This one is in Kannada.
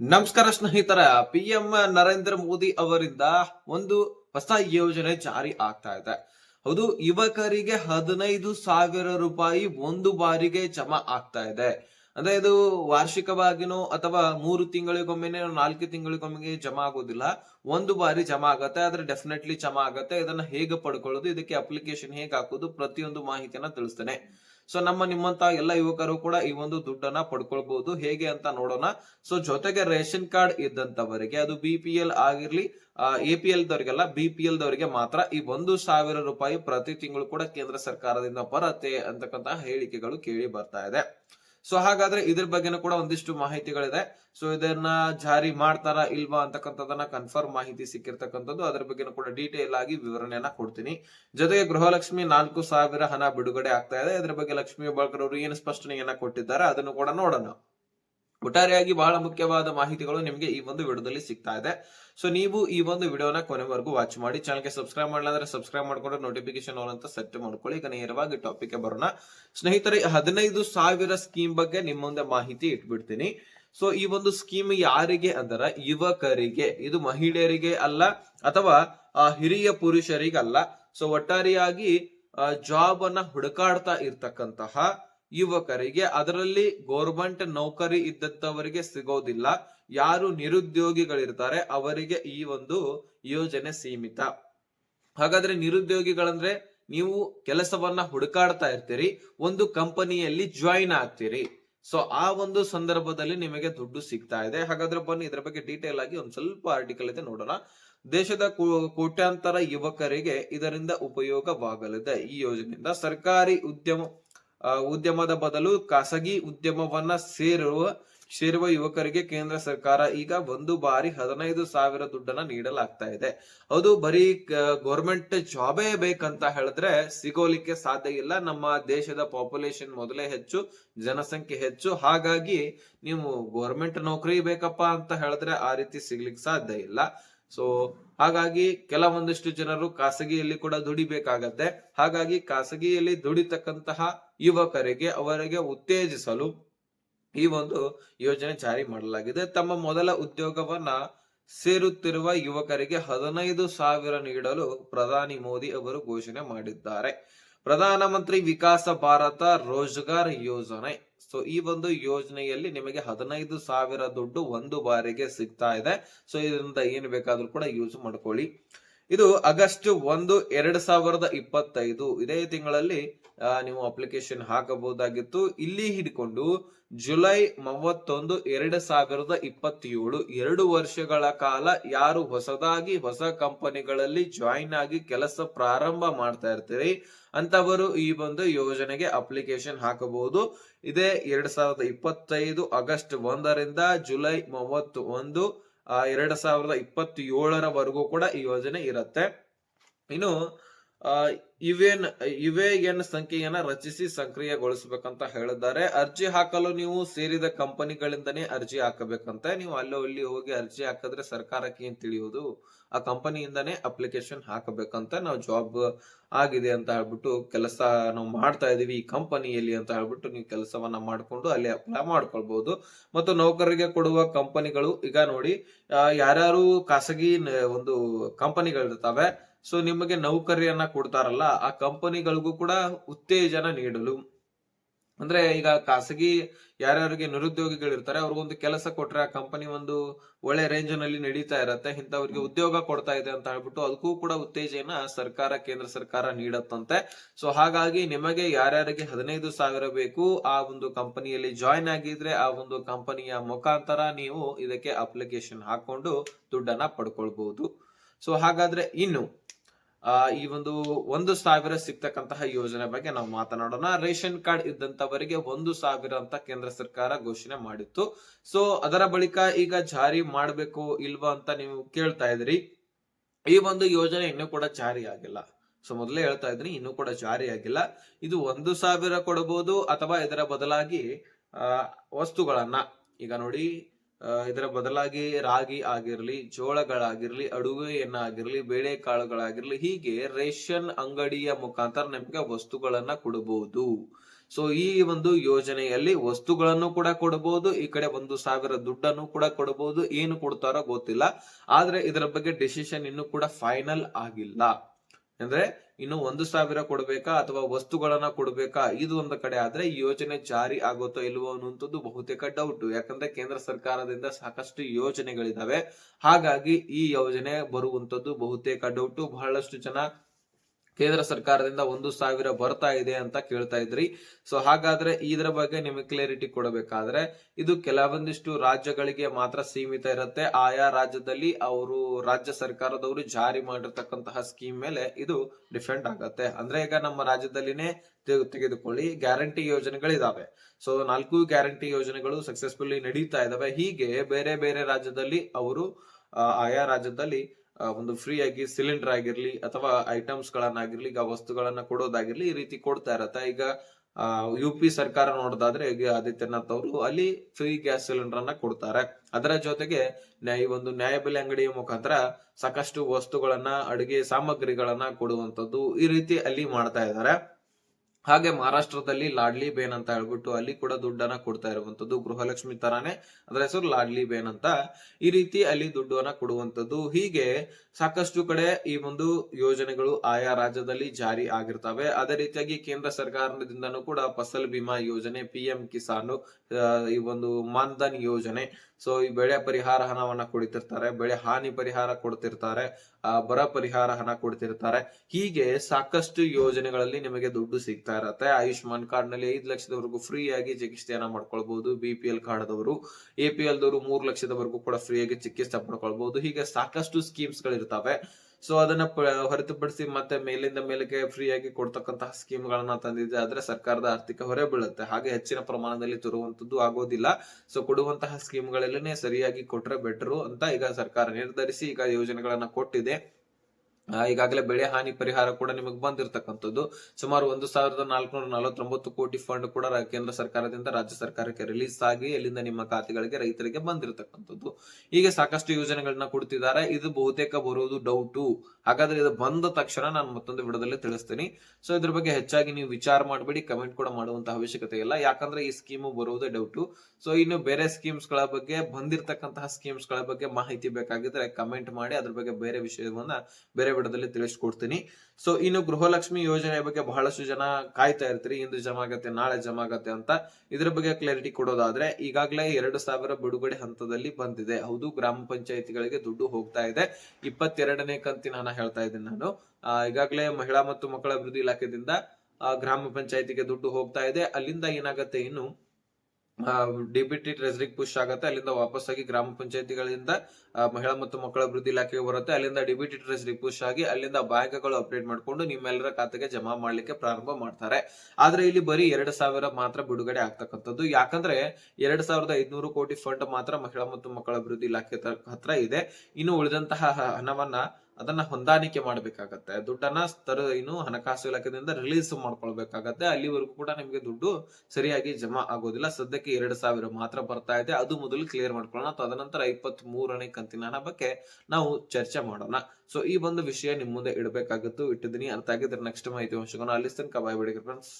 ನಮಸ್ಕಾರ ಸ್ನೇಹಿತರ ಪಿ ಎಂ ನರೇಂದ್ರ ಮೋದಿ ಅವರಿಂದ ಒಂದು ಹೊಸ ಯೋಜನೆ ಜಾರಿ ಆಗ್ತಾ ಇದೆ. ಹೌದು, ಯುವಕರಿಗೆ ಹದಿನೈದು ಸಾವಿರ ರೂಪಾಯಿ ಒಂದು ಬಾರಿಗೆ ಜಮಾ ಆಗ್ತಾ ಇದೆ. ಅಂದ್ರೆ ಇದು ವಾರ್ಷಿಕವಾಗಿನೋ ಅಥವಾ ಮೂರು ತಿಂಗಳಿಗೊಮ್ಮೆನೆ ನಾಲ್ಕು ತಿಂಗಳಿಗೊಮ್ಮೆ ಜಮಾ ಆಗೋದಿಲ್ಲ. ಒಂದು ಬಾರಿ ಜಮಾ ಆಗತ್ತೆ, ಆದ್ರೆ ಡೆಫಿನೆಟ್ಲಿ ಜಮಾ ಆಗತ್ತೆ. ಇದನ್ನ ಹೇಗೆ ಪಡ್ಕೊಳ್ಳೋದು, ಇದಕ್ಕೆ ಅಪ್ಲಿಕೇಶನ್ ಹೇಗೆ ಹಾಕೋದು ಪ್ರತಿಯೊಂದು ಮಾಹಿತಿಯನ್ನ ತಿಳಿಸ್ತೇನೆ. ಸೊ ನಮ್ಮ ನಿಮ್ಮಂತ ಎಲ್ಲ ಯುವಕರು ಕೂಡ ಈ ಒಂದು ದುಡ್ಡನ್ನ ಪಡ್ಕೊಳ್ಬಹುದು ಹೇಗೆ ಅಂತ ನೋಡೋಣ. ಸೊ ಜೊತೆಗೆ ರೇಷನ್ ಕಾರ್ಡ್ ಇದ್ದಂತವರಿಗೆ ಅದು ಬಿ ಪಿ ಎಲ್ ಆಗಿರ್ಲಿ ಎ ಪಿ ಎಲ್ ದವರಿಗೆಲ್ಲ ಬಿ ಪಿ ಎಲ್ ದವರಿಗೆ ಮಾತ್ರ ಈ ಒಂದು ಸಾವಿರ ರೂಪಾಯಿ ಪ್ರತಿ ತಿಂಗಳು ಕೂಡ ಕೇಂದ್ರ ಸರ್ಕಾರದಿಂದ ಬರತ್ತೆ ಅಂತಕ್ಕಂತಹ ಹೇಳಿಕೆಗಳು ಕೇಳಿ ಬರ್ತಾ ಇದೆ. ಸೊ ಹಾಗಾದ್ರೆ ಇದ್ರ ಬಗ್ಗೆನೂ ಕೂಡ ಒಂದಿಷ್ಟು ಮಾಹಿತಿಗಳಿದೆ. ಸೊ ಇದನ್ನ ಜಾರಿ ಮಾಡ್ತಾರಾ ಇಲ್ವಾ ಅಂತಕ್ಕಂಥದನ್ನ ಕನ್ಫರ್ಮ್ ಮಾಹಿತಿ ಸಿಕ್ಕಿರ್ತಕ್ಕಂಥದ್ದು. ಅದ್ರ ಬಗ್ಗೆನೂ ಕೂಡ ಡೀಟೇಲ್ ಆಗಿ ವಿವರಣೆಯನ್ನ ಕೊಡ್ತೀನಿ. ಜೊತೆಗೆ ಗೃಹಲಕ್ಷ್ಮಿ ನಾಲ್ಕು ಸಾವಿರ ಹಣ ಬಿಡುಗಡೆ ಆಗ್ತಾ ಇದೆ. ಇದ್ರ ಬಗ್ಗೆ ಲಕ್ಷ್ಮಿ ಹೆಬ್ಬಾಳ್ಕರ್ ಅವರು ಏನು ಸ್ಪಷ್ಟನೆಯನ್ನ ಕೊಟ್ಟಿದ್ದಾರೆ ಅದನ್ನು ಕೂಡ ನೋಡೋಣ. ಒಟ್ಟಾರೆಯಾಗಿ ಬಹಳ ಮುಖ್ಯವಾದ ಮಾಹಿತಿಗಳು ನಿಮಗೆ ಈ ಒಂದು ವಿಡಿಯೋದಲ್ಲಿ ಸಿಗ್ತಾ ಇದೆ. ಸೊ ನೀವು ಈ ಒಂದು ವಿಡಿಯೋನ ಕೊನೆವರೆಗೂ ವಾಚ್ ಮಾಡಿ ಚಾನಲ್ಗೆ ಸಬ್ಸ್ಕ್ರೈಬ್ ಮಾಡಲಾದ್ರೆ ಅಂದ್ರೆ ಸಬ್ಸ್ಕ್ರೈಬ್ ಮಾಡ್ಕೊಂಡು ನೋಟಿಫಿಕೇಶನ್ ಅಂತ ಸೆಟ್ ಮಾಡ್ಕೊಳ್ಳಿ. ಈಗ ನೇರವಾಗಿ ಟಾಪಿಕ್ ಬರೋಣ. ಸ್ನೇಹಿತರೆ, ಹದಿನೈದು ಸಾವಿರ ಸ್ಕೀಮ್ ಬಗ್ಗೆ ನಿಮ್ಮ ಮುಂದೆ ಮಾಹಿತಿ ಇಟ್ಬಿಡ್ತೀನಿ. ಸೊ ಈ ಒಂದು ಸ್ಕೀಮ್ ಯಾರಿಗೆ ಅದರ, ಯುವಕರಿಗೆ. ಇದು ಮಹಿಳೆಯರಿಗೆ ಅಲ್ಲ, ಅಥವಾ ಹಿರಿಯ ಪುರುಷರಿಗಲ್ಲ. ಸೊ ಒಟ್ಟಾರೆಯಾಗಿ ಜಾಬ್ ಅನ್ನ ಹುಡುಕಾಡ್ತಾ ಇರ್ತಕ್ಕಂತಹ ಯುವಕರಿಗೆ ಅದರಲ್ಲಿ ಗೋರ್ಮೆಂಟ್ ನೌಕರಿ ಇದ್ದಂತವರಿಗೆ ಸಿಗೋದಿಲ್ಲ. ಯಾರು ನಿರುದ್ಯೋಗಿಗಳಿರ್ತಾರೆ ಅವರಿಗೆ ಈ ಒಂದು ಯೋಜನೆ ಸೀಮಿತ. ಹಾಗಾದ್ರೆ ನಿರುದ್ಯೋಗಿಗಳಂದ್ರೆ ನೀವು ಕೆಲಸವನ್ನ ಹುಡುಕಾಡ್ತಾ ಇರ್ತೀರಿ, ಒಂದು ಕಂಪನಿಯಲ್ಲಿ ಜಾಯಿನ್ ಆಗ್ತೀರಿ. ಸೊ, ಆ ಒಂದು ಸಂದರ್ಭದಲ್ಲಿ ನಿಮಗೆ ದುಡ್ಡು ಸಿಗ್ತಾ ಇದೆ. ಹಾಗಾದ್ರೆ ಬನ್ನಿ, ಇದ್ರ ಬಗ್ಗೆ ಡೀಟೇಲ್ ಆಗಿ ಒಂದ್ ಸ್ವಲ್ಪ ಆರ್ಟಿಕಲ್ ಇದೆ ನೋಡೋಣ. ದೇಶದ ಕೋಟ್ಯಾಂತರ ಯುವಕರಿಗೆ ಇದರಿಂದ ಉಪಯೋಗವಾಗಲಿದೆ ಈ ಯೋಜನೆಯಿಂದ. ಸರ್ಕಾರಿ ಉದ್ಯಮ ಉದ್ಯಮದ ಬದಲು ಖಾಸಗಿ ಉದ್ಯಮವನ್ನ ಸೇರುವ ಸೇರುವ ಯುವಕರಿಗೆ ಕೇಂದ್ರ ಸರ್ಕಾರ ಈಗ ಒಂದು ಬಾರಿ ಹದಿನೈದು ಸಾವಿರ ದುಡ್ಡನ್ನ ನೀಡಲಾಗ್ತಾ ಇದೆ. ಅದು ಬರೀ ಗೌರ್ಮೆಂಟ್ ಜಾಬೇ ಬೇಕಂತ ಹೇಳಿದ್ರೆ ಸಿಗೋಲಿಕ್ಕೆ ಸಾಧ್ಯ ಇಲ್ಲ. ನಮ್ಮ ದೇಶದ ಪಾಪ್ಯುಲೇಷನ್ ಮೊದಲೇ ಹೆಚ್ಚು, ಜನಸಂಖ್ಯೆ ಹೆಚ್ಚು. ಹಾಗಾಗಿ ನೀವು ಗೌರ್ಮೆಂಟ್ ನೌಕರಿ ಬೇಕಪ್ಪ ಅಂತ ಹೇಳಿದ್ರೆ ಆ ರೀತಿ ಸಿಗ್ಲಿಕ್ಕೆ ಸಾಧ್ಯ ಇಲ್ಲ. ಸೊ ಹಾಗಾಗಿ ಕೆಲವೊಂದಿಷ್ಟು ಜನರು ಖಾಸಗಿಯಲ್ಲಿ ಕೂಡ ದುಡಿಬೇಕಾಗತ್ತೆ. ಹಾಗಾಗಿ ಖಾಸಗಿಯಲ್ಲಿ ದುಡಿತಕ್ಕಂತಹ ಯುವಕರಿಗೆ ಅವರಿಗೆ ಉತ್ತೇಜಿಸಲು ಈ ಒಂದು ಯೋಜನೆ ಜಾರಿ ಮಾಡಲಾಗಿದೆ. ತಮ್ಮ ಮೊದಲ ಉದ್ಯೋಗವನ್ನ ಸೇರುತ್ತಿರುವ ಯುವಕರಿಗೆ ಹದಿನೈದು ಸಾವಿರ ನೀಡಲು ಪ್ರಧಾನಿ ಮೋದಿ ಅವರು ಘೋಷಣೆ ಮಾಡಿದ್ದಾರೆ. ಪ್ರಧಾನಮಂತ್ರಿ ವಿಕಾಸ ಭಾರತ ರೋಜ್ಗಾರ್ ಯೋಜನೆ. ಸೊ ಈ ಒಂದು ಯೋಜನೆಯಲ್ಲಿ ನಿಮಗೆ ಹದಿನೈದು ಸಾವಿರ ದುಡ್ಡು ಒಂದು ಬಾರಿಗೆ ಸಿಗ್ತಾ ಇದೆ. ಸೊ ಇದರಿಂದ ಏನು ಬೇಕಾದ್ರೂ ಕೂಡ ಯೂಸ್ ಮಾಡ್ಕೊಳ್ಳಿ. ಇದು ಆಗಸ್ಟ್ ಒಂದು, ಎರಡ್ ಸಾವಿರದ ಇಪ್ಪತ್ತೈದು. ಇದೇ ತಿಂಗಳಲ್ಲಿ ನೀವು ಅಪ್ಲಿಕೇಶನ್ ಹಾಕಬಹುದಾಗಿತ್ತು. ಇಲ್ಲಿ ಹಿಡ್ಕೊಂಡು ಜುಲೈ ಮೂವತ್ತೊಂದು, ಎರಡ್ ಸಾವಿರದ ಇಪ್ಪತ್ತೇಳು, ಎರಡು ವರ್ಷಗಳ ಕಾಲ ಯಾರು ಹೊಸದಾಗಿ ಹೊಸ ಕಂಪನಿಗಳಲ್ಲಿ ಜಾಯಿನ್ ಆಗಿ ಕೆಲಸ ಪ್ರಾರಂಭ ಮಾಡ್ತಾ ಇರ್ತೀರಿ ಅಂತವರು ಈ ಒಂದು ಯೋಜನೆಗೆ ಅಪ್ಲಿಕೇಶನ್ ಹಾಕಬಹುದು. ಇದೇ ಎರಡ್ ಸಾವಿರದ ಇಪ್ಪತ್ತೈದು ಆಗಸ್ಟ್ ಒಂದರಿಂದ ಜುಲೈ ಮೂವತ್ತು ಒಂದು ಎರಡ್ ಸಾವಿರದ ಇಪ್ಪತ್ತೇಳರವರೆಗೂ ಕೂಡ ಈ ಯೋಜನೆ ಇರುತ್ತೆ. ಇನ್ನು ಆ, ಇವೇ ಎನ್ ಸಂಖ್ಯೆಯನ್ನ ರಚಿಸಿ ಸಕ್ರಿಯಗೊಳಿಸಬೇಕಂತ ಹೇಳಿದ್ದಾರೆ. ಅರ್ಜಿ ಹಾಕಲು ನೀವು ಸೇರಿದ ಕಂಪನಿಗಳಿಂದನೇ ಅರ್ಜಿ ಹಾಕಬೇಕಂತ. ನೀವು ಅಲ್ಲೋ ಇಲ್ಲಿ ಹೋಗಿ ಅರ್ಜಿ ಹಾಕಿದ್ರೆ ಸರ್ಕಾರಕ್ಕೆ ಏನ್ ತಿಳಿಯೋದು ಆ ಕಂಪನಿಯಿಂದನೇ ಅಪ್ಲಿಕೇಶನ್ ಹಾಕಬೇಕಂತ ನಾವು ಜಾಬ್ ಆಗಿದೆ ಅಂತ ಹೇಳ್ಬಿಟ್ಟು ಕೆಲಸ ನಾವು ಮಾಡ್ತಾ ಇದೀವಿ ಈ ಕಂಪನಿಯಲ್ಲಿ ಅಂತ ಹೇಳ್ಬಿಟ್ಟು ನೀವು ಕೆಲಸವನ್ನ ಮಾಡ್ಕೊಂಡು ಅಲ್ಲಿ ಅಪ್ಲೈ ಮಾಡ್ಕೊಳ್ಬಹುದು ಮತ್ತು ನೌಕರರಿಗೆ ಕೊಡುವ ಕಂಪನಿಗಳು ಈಗ ನೋಡಿ ಯಾರ್ಯಾರು ಖಾಸಗಿ ಒಂದು ಕಂಪನಿಗಳಿರ್ತವೆ ಸೊ ನಿಮಗೆ ನೌಕರಿಯನ್ನ ಕೊಡ್ತಾರಲ್ಲ, ಆ ಕಂಪನಿಗಳಿಗೂ ಕೂಡ ಉತ್ತೇಜನ ನೀಡಲು. ಅಂದ್ರೆ ಈಗ ಖಾಸಗಿ ಯಾರ್ಯಾರಿಗೆ ನಿರುದ್ಯೋಗಿಗಳಿರ್ತಾರೆ, ಅವ್ರಿಗೊಂದು ಕೆಲಸ ಕೊಟ್ರೆ ಆ ಕಂಪನಿ ಒಂದು ಒಳ್ಳೆ ರೇಂಜ್ನಲ್ಲಿ ನಡೀತಾ ಇರತ್ತೆ, ಇಂಥವ್ರಿಗೆ ಉದ್ಯೋಗ ಕೊಡ್ತಾ ಇದೆ ಅಂತ ಹೇಳ್ಬಿಟ್ಟು ಅದಕ್ಕೂ ಕೂಡ ಉತ್ತೇಜನ ಸರ್ಕಾರ, ಕೇಂದ್ರ ಸರ್ಕಾರ ನೀಡತ್ತಂತೆ. ಸೊ ಹಾಗಾಗಿ ನಿಮಗೆ ಯಾರ್ಯಾರಿಗೆ ಹದಿನೈದು ಸಾವಿರ ಬೇಕು, ಆ ಒಂದು ಕಂಪನಿಯಲ್ಲಿ ಜಾಯಿನ್ ಆಗಿದ್ರೆ ಆ ಒಂದು ಕಂಪನಿಯ ಮುಖಾಂತರ ನೀವು ಇದಕ್ಕೆ ಅಪ್ಲಿಕೇಶನ್ ಹಾಕೊಂಡು ದುಡ್ಡನ್ನ ಪಡ್ಕೊಳ್ಬಹುದು ಸೊ ಹಾಗಾದ್ರೆ ಇನ್ನು ಆ, ಈ ಒಂದು ಒಂದು ಸಾವಿರ ಸಿಗ್ತಕ್ಕಂತಹ ಯೋಜನೆ ಬಗ್ಗೆ ನಾವು ಮಾತನಾಡೋಣ. ರೇಷನ್ ಕಾರ್ಡ್ ಇದ್ದಂತವರಿಗೆ ಒಂದು ಸಾವಿರ ಅಂತ ಕೇಂದ್ರ ಸರ್ಕಾರ ಘೋಷಣೆ ಮಾಡಿತ್ತು. ಸೊ ಅದರ ಬಳಿಕ ಈಗ ಜಾರಿ ಮಾಡಬೇಕು ಇಲ್ವಾ ಅಂತ ನೀವು ಕೇಳ್ತಾ ಇದ್ರಿ ಈ ಒಂದು ಯೋಜನೆ ಇನ್ನೂ ಕೂಡ ಜಾರಿ ಆಗಿಲ್ಲ. ಸೊ ಮೊದಲೇ ಹೇಳ್ತಾ ಇದ್ರಿ ಇನ್ನೂ ಕೂಡ ಜಾರಿ ಆಗಿಲ್ಲ. ಇದು ಒಂದು ಸಾವಿರ ಕೊಡಬಹುದು ಅಥವಾ ಇದರ ಬದಲಾಗಿ ವಸ್ತುಗಳನ್ನ. ಈಗ ನೋಡಿ ಇದರ ಬದಲಾಗಿ ರಾಗಿ ಆಗಿರಲಿ, ಜೋಳಗಳಾಗಿರ್ಲಿ ಅಡುಗೆಯನ್ನ ಆಗಿರ್ಲಿ ಬೇಳೆಕಾಳುಗಳಾಗಿರ್ಲಿ, ಹೀಗೆ ರೇಷನ್ ಅಂಗಡಿಯ ಮುಖಾಂತರ ನಿಮಗೆ ವಸ್ತುಗಳನ್ನ ಕೊಡಬಹುದು. ಸೊ ಈ ಒಂದು ಯೋಜನೆಯಲ್ಲಿ ವಸ್ತುಗಳನ್ನು ಕೂಡ ಕೊಡಬಹುದು, ಈ ಕಡೆ ಒಂದು ಸಾವಿರ ದುಡ್ಡನ್ನು ಕೂಡ ಕೊಡಬಹುದು, ಏನು ಕೊಡ್ತಾರೋ ಗೊತ್ತಿಲ್ಲ. ಆದ್ರೆ ಇದರ ಬಗ್ಗೆ ಡಿಸಿಷನ್ ಇನ್ನು ಕೂಡ ಫೈನಲ್ ಆಗಿಲ್ಲ. ಅಂದ್ರೆ ಇನ್ನು ಒಂದು ಸಾವಿರ ಕೊಡ್ಬೇಕಾ ಅಥವಾ ವಸ್ತುಗಳನ್ನ ಕೊಡ್ಬೇಕಾ? ಇದು ಒಂದು ಕಡೆ ಆದ್ರೆ ಈ ಯೋಜನೆ ಜಾರಿ ಆಗುತ್ತೋ ಇಲ್ವೋ ಅನ್ನುವಂಥದ್ದು ಬಹುತೇಕ ಡೌಟ್ ಯಾಕಂದ್ರೆ ಕೇಂದ್ರ ಸರ್ಕಾರದಿಂದ ಸಾಕಷ್ಟು ಯೋಜನೆಗಳಿದಾವೆ. ಹಾಗಾಗಿ ಈ ಯೋಜನೆ ಬರುವಂತದ್ದು ಬಹುತೇಕ ಡೌಟ್ ಬಹಳಷ್ಟು ಜನ ಕೇಂದ್ರ ಸರ್ಕಾರದಿಂದ ಒಂದು ಸಾವಿರ ಬರ್ತಾ ಇದೆ ಅಂತ ಕೇಳ್ತಾ ಇದ್ರಿ. ಸೊ ಹಾಗಾದ್ರೆ ಇದರ ಬಗ್ಗೆ ನಿಮಗೆ ಕ್ಲಾರಿಟಿ ಕೊಡಬೇಕಾದ್ರೆ, ಇದು ಕೆಲವೊಂದಿಷ್ಟು ರಾಜ್ಯಗಳಿಗೆ ಮಾತ್ರ ಸೀಮಿತ ಇರುತ್ತೆ. ಆಯಾ ರಾಜ್ಯದಲ್ಲಿ ಅವರು ರಾಜ್ಯ ಸರ್ಕಾರದವರು ಜಾರಿ ಮಾಡಿರ್ತಕ್ಕಂತಹ ಸ್ಕೀಮ್ ಮೇಲೆ ಇದು ಡಿಫೆಂಡ್ ಆಗತ್ತೆ. ಅಂದ್ರೆ ಈಗ ನಮ್ಮ ರಾಜ್ಯದಲ್ಲಿನೇ ತೆಗೆ- ತೆಗೆದುಕೊಳ್ಳಿ ಗ್ಯಾರಂಟಿ ಯೋಜನೆಗಳಿದಾವೆ. ಸೊ ನಾಲ್ಕು ಗ್ಯಾರಂಟಿ ಯೋಜನೆಗಳು ಸಕ್ಸಸ್ಫುಲ್ಲಿ ನಡೀತಾ ಇದಾವೆ. ಹೀಗೆ ಬೇರೆ ಬೇರೆ ರಾಜ್ಯದಲ್ಲಿ ಅವರು ಆಯಾ ರಾಜ್ಯದಲ್ಲಿ ಒಂದು ಫ್ರೀ ಆಗಿ ಸಿಲಿಂಡರ್ ಆಗಿರ್ಲಿ ಅಥವಾ ಐಟಮ್ಸ್ ಗಳನ್ನಾಗಿರ್ಲಿ, ಈಗ ವಸ್ತುಗಳನ್ನ ಕೊಡೋದಾಗಿರ್ಲಿ ಈ ರೀತಿ ಕೊಡ್ತಾ ಇರತ್ತೆ. ಈಗ ಯು ಪಿ ಸರ್ಕಾರ ನೋಡೋದಾದ್ರೆ ಈಗ ಆದಿತ್ಯನಾಥ್ ಅವರು ಅಲ್ಲಿ ಫ್ರೀ ಗ್ಯಾಸ್ ಸಿಲಿಂಡರ್ ಅನ್ನ ಕೊಡ್ತಾರೆ. ಅದರ ಜೊತೆಗೆ ಈ ಒಂದು ನ್ಯಾಯಬೆಲೆ ಅಂಗಡಿಯ ಮುಖಾಂತರ ಸಾಕಷ್ಟು ವಸ್ತುಗಳನ್ನ, ಅಡುಗೆ ಸಾಮಗ್ರಿಗಳನ್ನ ಕೊಡುವಂತದ್ದು ಈ ರೀತಿ ಅಲ್ಲಿ ಮಾಡ್ತಾ ಇದ್ದಾರೆ. ಹಾಗೆ ಮಹಾರಾಷ್ಟ್ರದಲ್ಲಿ ಲಾಡ್ಲಿ ಬೇನ್ ಅಂತ ಹೇಳ್ಬಿಟ್ಟು ಅಲ್ಲಿ ಕೂಡ ದುಡ್ಡನ್ನ ಕೊಡ್ತಾ ಇರುವಂತದ್ದು ಗೃಹಲಕ್ಷ್ಮಿ ತರಾನೇ ಅದರ ಹೆಸರು ಲಾಡ್ಲಿ ಬೇನ್ ಅಂತ. ಈ ರೀತಿ ಅಲ್ಲಿ ದುಡ್ಡನ್ನ ಕೊಡುವಂತದ್ದು ಹೀಗೆ ಸಾಕಷ್ಟು ಕಡೆ ಈ ಒಂದು ಯೋಜನೆಗಳು ಆಯಾ ರಾಜ್ಯದಲ್ಲಿ ಜಾರಿ ಆಗಿರ್ತವೆ. ಅದೇ ರೀತಿಯಾಗಿ ಕೇಂದ್ರ ಸರ್ಕಾರದಿಂದನೂ ಕೂಡ ಫಸಲ್ ಬಿಮಾ ಯೋಜನೆ, ಪಿ ಎಂ ಕಿಸಾನ್ ಈ ಒಂದು ಮಾನ್ಧನ್ ಯೋಜನೆ. ಸೊ, ಈ ಬೆಳೆ ಪರಿಹಾರ ಹಣವನ್ನ ಕೊಡ್ತಿರ್ತಾರೆ, ಬೆಳೆ ಹಾನಿ ಪರಿಹಾರ ಕೊಡ್ತಿರ್ತಾರೆ ಬರ ಪರಿಹಾರ ಹಣ ಕೊಡ್ತಿರ್ತಾರೆ. ಹೀಗೆ ಸಾಕಷ್ಟು ಯೋಜನೆಗಳಲ್ಲಿ ನಿಮಗೆ ದುಡ್ಡು ಸಿಗ್ತಾ ಇರತ್ತೆ. ಆಯುಷ್ಮಾನ್ ಕಾರ್ಡ್ನಲ್ಲಿ ಐದು ಲಕ್ಷದವರೆಗೂ ಫ್ರೀ ಆಗಿ ಚಿಕಿತ್ಸೆಯನ್ನ ಮಾಡ್ಕೊಳ್ಬಹುದು ಬಿ ಪಿ ಎಲ್ ಕಾರ್ಡ್ ದವರು. ಎ ಪಿ ಎಲ್ ದವರು ಮೂರು ಲಕ್ಷದವರೆಗೂ ಕೂಡ ಫ್ರೀ ಆಗಿ ಚಿಕಿತ್ಸೆ ಪಡ್ಕೊಳ್ಬಹುದು ಹೀಗೆ ಸಾಕಷ್ಟು ಸ್ಕೀಮ್ಸ್ ಗಳಿರ್ತವೆ. ಸೊ ಅದನ್ನ ಹೊರತುಪಡಿಸಿ ಮತ್ತೆ ಮೇಲಿಂದ ಮೇಲಕ್ಕೆ ಫ್ರೀ ಆಗಿ ಕೊಡ್ತಕ್ಕಂತಹ ಸ್ಕೀಮ್ ಗಳನ್ನ ತಂದಿದೆ ಆದ್ರೆ ಸರ್ಕಾರದ ಆರ್ಥಿಕ ಹೊರೆ ಬೀಳುತ್ತೆ. ಹಾಗೆ ಹೆಚ್ಚಿನ ಪ್ರಮಾಣದಲ್ಲಿ ತರುವಂತದ್ದು ಆಗೋದಿಲ್ಲ. ಸೊ ಕೊಡುವಂತಹ ಸ್ಕೀಮ್ಗಳಲ್ಲೇ ಸರಿಯಾಗಿ ಕೊಟ್ರೆ ಬೆಟರು ಅಂತ ಈಗ ಸರ್ಕಾರ ನಿರ್ಧರಿಸಿ ಈಗ ಯೋಜನೆಗಳನ್ನ ಕೊಟ್ಟಿದೆ. ಈಗಾಗಲೇ ಬೆಳೆ ಹಾನಿ ಪರಿಹಾರ ಕೂಡ ನಿಮಗೆ ಬಂದಿರತಕ್ಕಂಥದ್ದು. ಸುಮಾರು ಒಂದು ಸಾವಿರದ ನಾಲ್ಕುನೂರ ನಲವತ್ತೊಂಬತ್ತು ಕೋಟಿ ಫಂಡ್ ಕೂಡ ಕೇಂದ್ರ ಸರ್ಕಾರದಿಂದ ರಾಜ್ಯ ಸರ್ಕಾರಕ್ಕೆ ರಿಲೀಸ್ ಆಗಿ ಅಲ್ಲಿಂದ ನಿಮ್ಮ ಖಾತೆಗಳಿಗೆ ರೈತರಿಗೆ ಬಂದಿರತಕ್ಕಂಥದ್ದು. ಹೀಗೆ ಸಾಕಷ್ಟು ಯೋಜನೆಗಳನ್ನ ಕೊಡ್ತಿದ್ದಾರೆ. ಇದು ಬಹುತೇಕ ಬರುವುದು ಡೌಟು ಹಾಗಾದ್ರೆ ಇದು ಬಂದ ತಕ್ಷಣ ನಾನು ಮತ್ತೊಂದು ವಿಡದಲ್ಲಿ ತಿಳಿಸ್ತೀನಿ. ಸೊ ಇದ್ರ ಬಗ್ಗೆ ಹೆಚ್ಚಾಗಿ ನೀವು ವಿಚಾರ ಮಾಡಬೇಡಿ ಕಮೆಂಟ್ ಕೂಡ ಮಾಡುವಂತ ಅವಶ್ಯಕತೆ ಇಲ್ಲ. ಯಾಕಂದ್ರೆ ಈ ಸ್ಕೀಮು ಬರುವುದೇ ಡೌಟು ಸೊ ಇನ್ನು ಬೇರೆ ಸ್ಕೀಮ್ಸ್ಗಳ ಬಗ್ಗೆ, ಬಂದಿರತಕ್ಕಂತಹ ಸ್ಕೀಮ್ಸ್ಗಳ ಬಗ್ಗೆ ಮಾಹಿತಿ ಬೇಕಾಗಿದ್ರೆ ಕಮೆಂಟ್ ಮಾಡಿ, ಅದ್ರ ಬಗ್ಗೆ ಬೇರೆ ವಿಷಯವನ್ನ ಬೇರೆ ವಿಡಿಯೋದಲ್ಲಿ ತಿಳಿಸ್ಕೊಡ್ತೀನಿ. ಸೊ ಇನ್ನು ಗೃಹಲಕ್ಷ್ಮಿ ಯೋಜನೆ ಬಗ್ಗೆ ಬಹಳಷ್ಟು ಜನ ಕಾಯ್ತಾ ಇರ್ತೀರಿ. ಇಂದು ಜಮಾ ಆಗತ್ತೆ ನಾಳೆ ಜಮಾ ಆಗತ್ತೆ ಅಂತ ಇದ್ರ ಬಗ್ಗೆ ಕ್ಲಾರಿಟಿ ಕೊಡೋದಾದ್ರೆ, ಈಗಾಗಲೇ ಎರಡು ಸಾವಿರ ಬಿಡುಗಡೆ ಹಂತದಲ್ಲಿ ಬಂದಿದೆ. ಹೌದು, ಗ್ರಾಮ ಪಂಚಾಯತಿಗಳಿಗೆ ದುಡ್ಡು ಹೋಗ್ತಾ ಇದೆ. ಇಪ್ಪತ್ತೆರಡನೇ ಕಂತಿನ ಹಣ ಹೇಳ್ತಾ ಇದ್ದೀನಿ ನಾನು. ಈಗಾಗಲೇ ಮಹಿಳಾ ಮತ್ತು ಮಕ್ಕಳ ಅಭಿವೃದ್ಧಿ ಇಲಾಖೆದಿಂದ ಗ್ರಾಮ ಪಂಚಾಯತಿಗೆ ದುಡ್ಡು ಹೋಗ್ತಾ ಇದೆ. ಅಲ್ಲಿಂದ ಏನಾಗತ್ತೆ ಇನ್ನು ಡಿಬಿಟಿ ಟ್ರೆಜರಿಗೆ ಪುಷ್ ಆಗುತ್ತೆ. ಅಲ್ಲಿಂದ ವಾಪಸ್ಸಾಗಿ ಗ್ರಾಮ ಪಂಚಾಯತಿಗಳಿಂದ ಮಹಿಳಾ ಮತ್ತು ಮಕ್ಕಳ ಅಭಿವೃದ್ಧಿ ಇಲಾಖೆಗೆ ಬರುತ್ತೆ. ಅಲ್ಲಿಂದ ಡಿಬಿಟಿ ಟ್ರೆಜರಿ ಪುಷ್ ಆಗಿ ಅಲ್ಲಿಂದ ಬ್ಯಾಂಕ್ಗಳು ಅಪ್ಡೇಟ್ ಮಾಡ್ಕೊಂಡು ನಿಮ್ಮೆಲ್ಲರ ಖಾತೆಗೆ ಜಮಾ ಮಾಡ್ಲಿಕ್ಕೆ ಪ್ರಾರಂಭ ಮಾಡ್ತಾರೆ. ಆದ್ರೆ ಇಲ್ಲಿ ಬರೀ ಎರಡು ಸಾವಿರ ಮಾತ್ರ ಬಿಡುಗಡೆ ಆಗ್ತಕ್ಕಂಥದ್ದು. ಯಾಕಂದ್ರೆ ಎರಡ್ ಸಾವಿರದ ಐದ್ನೂರು ಕೋಟಿ ಫಂಡ್ ಮಾತ್ರ ಮಹಿಳಾ ಮತ್ತು ಮಕ್ಕಳ ಅಭಿವೃದ್ಧಿ ಇಲಾಖೆ ಹತ್ರ ಇದೆ. ಇನ್ನು ಉಳಿದಂತಹ ಹಣವನ್ನ ಅದನ್ನ ಹೊಂದಾಣಿಕೆ ಮಾಡ್ಬೇಕಾಗತ್ತೆ. ದುಡ್ಡನ್ನ ತರ ಏನು ಹಣಕಾಸು ಇಲಾಖೆಯಿಂದ ರಿಲೀಸ್ ಮಾಡ್ಕೊಳ್ಬೇಕಾಗತ್ತೆ. ಅಲ್ಲಿವರೆಗೂ ಕೂಡ ನಿಮಗೆ ದುಡ್ಡು ಸರಿಯಾಗಿ ಜಮಾ ಆಗೋದಿಲ್ಲ. ಸದ್ಯಕ್ಕೆ ಎರಡ್ ಸಾವಿರ ಮಾತ್ರ ಬರ್ತಾ ಇದೆ. ಅದು ಮೊದಲು ಕ್ಲಿಯರ್ ಮಾಡ್ಕೊಳ್ಳೋಣ. ತದನಂತರ ಇಪ್ಪತ್ತ್ ಮೂರನೇ ಕಂತಿನ ಬಗ್ಗೆ ನಾವು ಚರ್ಚೆ ಮಾಡೋಣ. ಸೊ, ಈ ಒಂದು ವಿಷಯ ನಿಮ್ಮ ಮುಂದೆ ಇಡಬೇಕಾಗಿತ್ತು. ಇಟ್ಟಿದ್ದೀನಿ. ಅರ್ಥ ಆಗಿದ್ರೆ ನೆಕ್ಸ್ಟ್ ಮಾಹಿತಿ ಅಂಶಗಳನ್ನ ಅಲ್ಲಿ ತನಕ. Bye friends